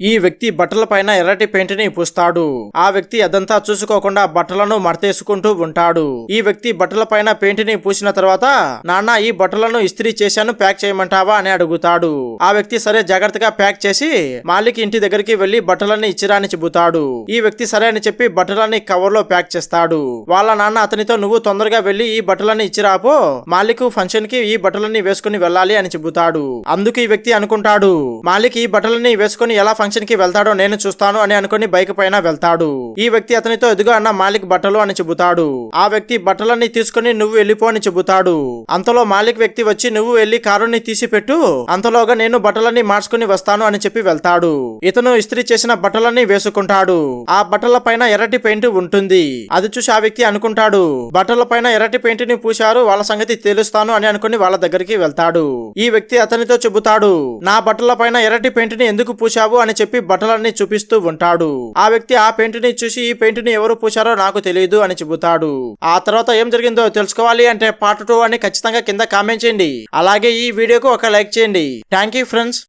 ఈ వ్యక్తి బట్టలపైన ఎర్రటి పెయింట్ని పూస్తాడు. ఆ వ్యక్తి అదంతా చూసుకోకుండా బట్టలను మడతేసుకుంటూ ఉంటాడు. ఈ వ్యక్తి బట్టలపైన పెయింట్ని పూసిన తర్వాత నాన్న ఈ బట్టలను ఇస్త్రీ చేశాను ప్యాక్ చేయమంటావా? అని అడుగుతాడు. ఆ వ్యక్తి సరే జాగ్రత్తగా ప్యాక్ చేసి మాలిక్ ఇంటి దగ్గరికి వెళ్ళి బట్టలన్నీ ఇచ్చిరా అని చెబుతాడు. ఈ వ్యక్తి సరే అని చెప్పి బట్టలన్నీ కవర్లో ప్యాక్ చేస్తాడు. వాళ్ళ నాన్న అతనితో నువ్వు తొందరగా వెళ్ళి ఈ బట్టలన్నీ ఇచ్చిరాపో మాలిక్ ఫంక్షన్కి ఈ బట్టలన్నీ వేసుకుని వెళ్ళాలి అని చెబుతాడు. అందుకు ఈ వ్యక్తి అనుకుంటాడు మాలిక్ ఈ బట్టలన్నీ వేసుకుని ఎలా ఫంక్షన్కి వెళ్తాడో నేను చూస్తాను అని అనుకుని బైక్ పైన వెళ్తాడు. ఈ వ్యక్తి అతనితో ఎదుగు అన్న మాలిక్ బట్టలు అని చెబుతాడు. ఆ వ్యక్తి బట్టలన్నీ తీసుకుని నువ్వు వెళ్ళిపో అని చెబుతాడు. అంతలో మాలిక్ వ్యక్తి వచ్చి నువ్వు వెళ్ళి కారుని తీసి పెట్టు అంతలోగా నేను బట్టలన్నీ మార్చుకుని వస్తాను అని చెప్పి వెళ్తాడు. ఇతను ఇస్త్రీ చేసిన బట్టలన్నీ వేసుకుంటాడు. ఆ బట్టల పైన ఎర్రటి పెయింట్ ఉంటుంది. అది చూసి ఆ వ్యక్తి అనుకుంటాడు. బట్టల పైన ఎర్రటి పెయింట్ని పూశారు వాళ్ళ సంగతి తెలుస్తాను అని అనుకుని వాళ్ళ దగ్గరికి వెళ్తాడు. ఈ వ్యక్తి అతనితో చెబుతాడు నా బట్టల పైన ఎర్రటి పెయింట్ని ఎందుకు పూశావు అని చెప్పి బట్టలన్నీ చూపిస్తూ ఉంటాడు. ఆ వ్యక్తి ఆ పెయింట్ని చూసి ఈ పెయింట్ని ఎవరు పూశారో నాకు తెలియదు అని చెబుతాడు. ఆ తర్వాత ఏం జరిగిందో తెలుసుకోవాలి అంటే పార్ట్ టూ అని ఖచ్చితంగా కింద కామెంట్ చేయండి. అలాగే ఈ వీడియోకు ఒక లైక్ చేయండి. Thank you friends.